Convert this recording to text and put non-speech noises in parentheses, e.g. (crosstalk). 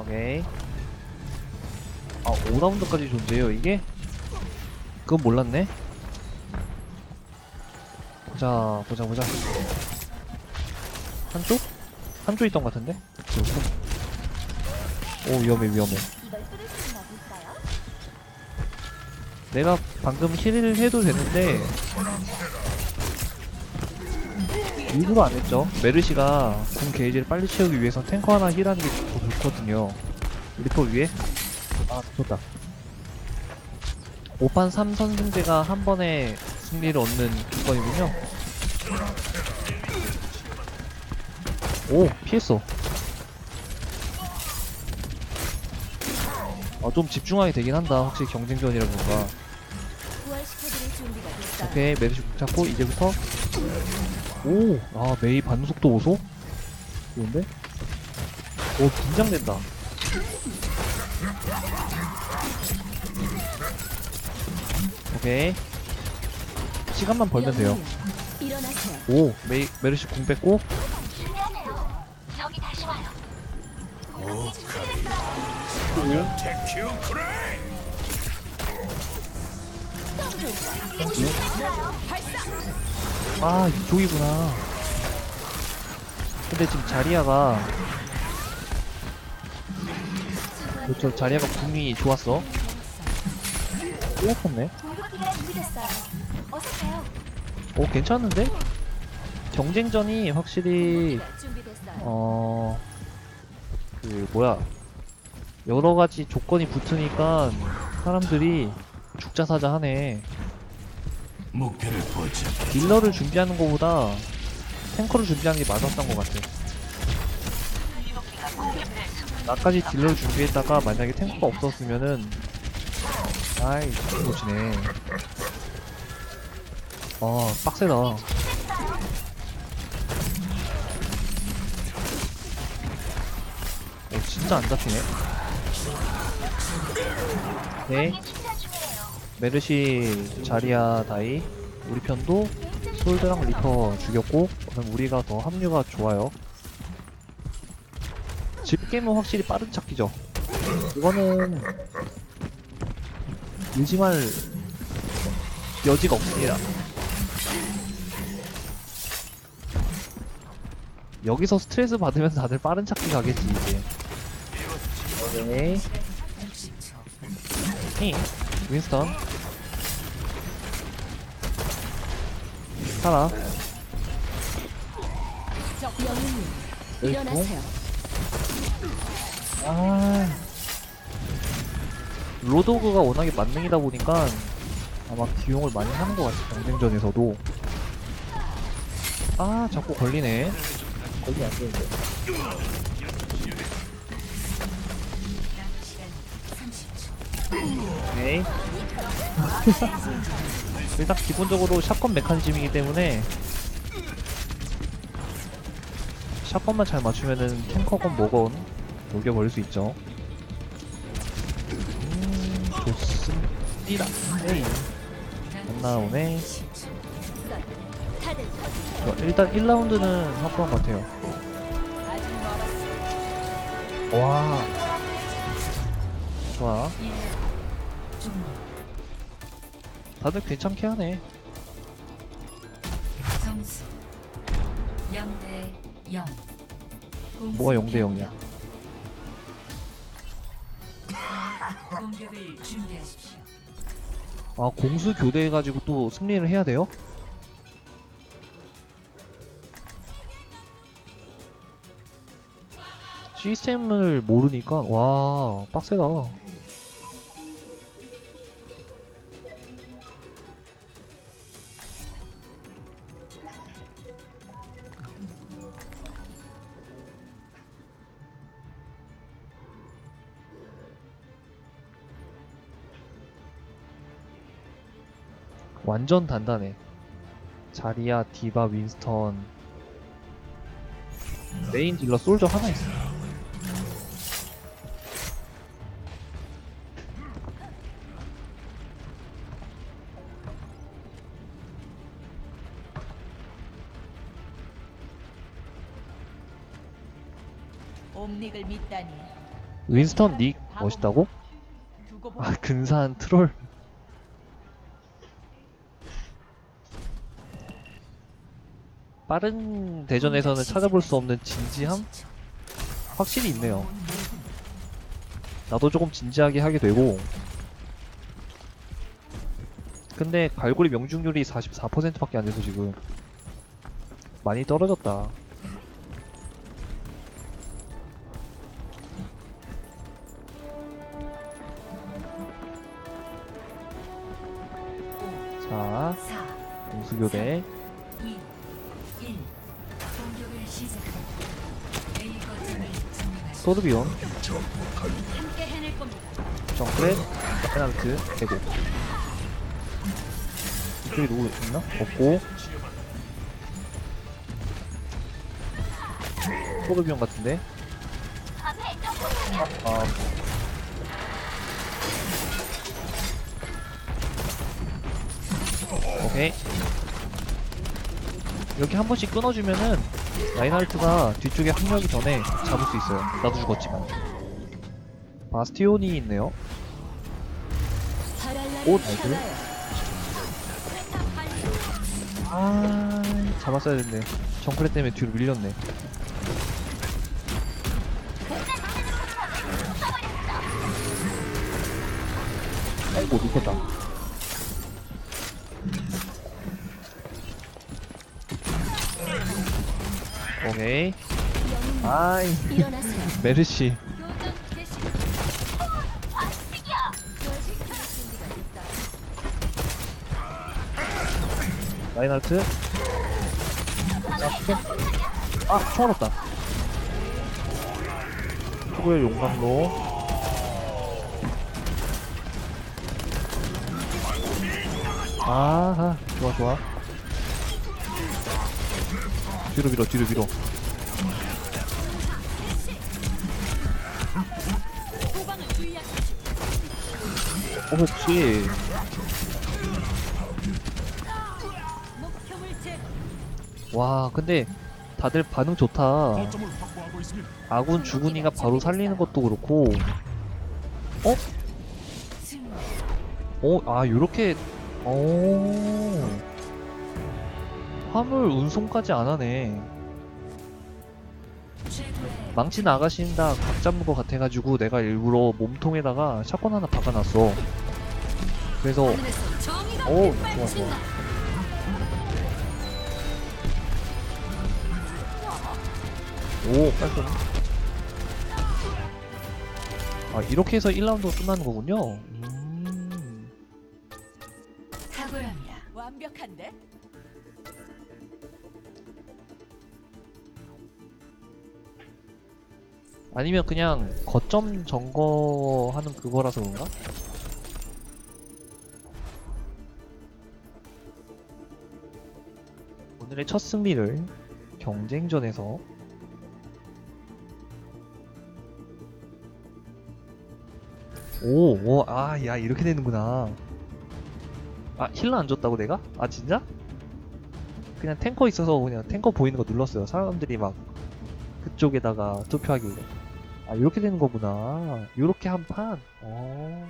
오케이. 아, 5라운드까지 존재해요, 이게? 그건 몰랐네. 보자, 보자, 보자. 한쪽? 한쪽 있던 것 같은데? 여기. 오, 위험해, 위험해. 내가 방금 힐을 해도 되는데 일부러 안 했죠. 메르시가 궁 게이지를 빨리 채우기 위해서 탱커 하나 힐하는 게더 좋거든요. 리퍼 위에 아 좋다. 5판 3선 승제가 한 번에 승리를 얻는 조건이군요. 오 피했어. 아, 좀 집중하게 되긴 한다. 확실히 경쟁전이라 그런가. 오케이 메르시 국 잡고 이제부터 오! 아 메이 반속도 오소? 좋은데? 오 긴장된다 오케이 시간만 벌면 돼요. 오 메이 메르시 궁 뺐고 아 이쪽이구나 근데 지금 자리아가 그렇죠 자리아가 궁이 좋았어. 어서 가요. 오 괜찮은데? 경쟁전이 확실히. 어... 그 뭐야 여러 가지 조건이 붙으니까 사람들이 죽자 사자 하네 목표를 보자. 딜러를 준비하는 것보다 탱커를 준비하는 게 맞았던 것 같아. 나까지 딜러를 준비했다가 만약에 탱커가 없었으면은 아이 이거지네. 아 빡세다. 오 진짜 안 잡히네. 네 메르시 자리아 다이 우리 편도 솔드랑 리퍼 죽였고 그럼 우리가 더 합류가 좋아요. 집게임은 확실히 빠른 찾기죠. 이거는 의심할 여지가 없습니다. 여기서 스트레스 받으면 다들 빠른 찾기 가겠지 이제. 네. 히, 윈스턴 살아 영웅님, 일어나세요. 아. 로도그가 워낙에 만능이다 보니까 아마 기용을 많이 하는 것 같아 경쟁전에서도. 아 자꾸 걸리네. 걸리면 안 되는데. 오케이 (laughs) 일단 기본적으로 샷건 메커니즘이기 때문에 샷건만 잘 맞추면은 탱커건 뭐건 녹여버릴 수 있죠. 음 좋습니다. 에이 안 나오네. 일단 1라운드는 확보한 것 같아요. 와. 좋아 다들 괜찮게 하네. 점수. 0대 0 뭐가 0대 0이야? 공격을 준비하십시오. 아 공수 교대해가지고 또 승리를 해야 돼요? 시스템을 모르니까 와 빡세다 완전 단단해 자리야 디바 윈스턴 메인 딜러 솔저 하나 있어 옴닉을 믿다니. 윈스턴 닉 멋있다고? 아 근사한 트롤 빠른 대전에서는 찾아볼 수 없는 진지함? 확실히 있네요. 나도 조금 진지하게 하게 되고. 근데 갈고리 명중률이 44%밖에 안 돼서 지금 많이 떨어졌다. 자 4, 공수교대 소드비온. 정크렛 페널트 대고 이쪽에 누구 있나? 없고. 소드비온 같은데? 아, 오케이. 이렇게 한 번씩 끊어주면은 라인하르트가 뒤쪽에 합류하기 전에 잡을 수 있어요. 나도 죽었지만. 바스티온이 있네요. 오, 나이스. 아 잡았어야 됐네. 정크렛 때문에 뒤로 밀렸네. 아이고 미쳤다 오케이. 아이. 메르시. 라인하르트? 아 총알 없다. 초보의 용광로. 아하 좋아 좋아 뒤로 밀어 뒤로 밀어. 어 그렇지. 와 근데 다들 반응 좋다 아군 주군이가 바로 살리는 것도 그렇고 승리. 어, 아, 요렇게, 어. 화물 운송까지 안 하네. 망치 나가신다, 각 잡는 것 같아가지고 내가 일부러 몸통에다가 샷건 하나 박아놨어. 그래서, 오, 빛발친다. 좋아, 좋아. 오, 깔끔. 아, 이렇게 해서 1라운드가 끝나는 거군요. 음. 탁월합니다. 완벽한데? 아니면 그냥 거점 점거하는 그거라서 그런가? 오늘의 첫 승리를 경쟁전에서 오, 오, 아, 야, 이렇게 되는구나. 아, 힐러 안 줬다고 내가? 아, 진짜? 그냥 탱커 있어서 그냥 탱커 보이는 거 눌렀어요. 사람들이 막 그쪽에다가 투표하길래. 아, 이렇게 되는 거구나. 이렇게 한 판. 어.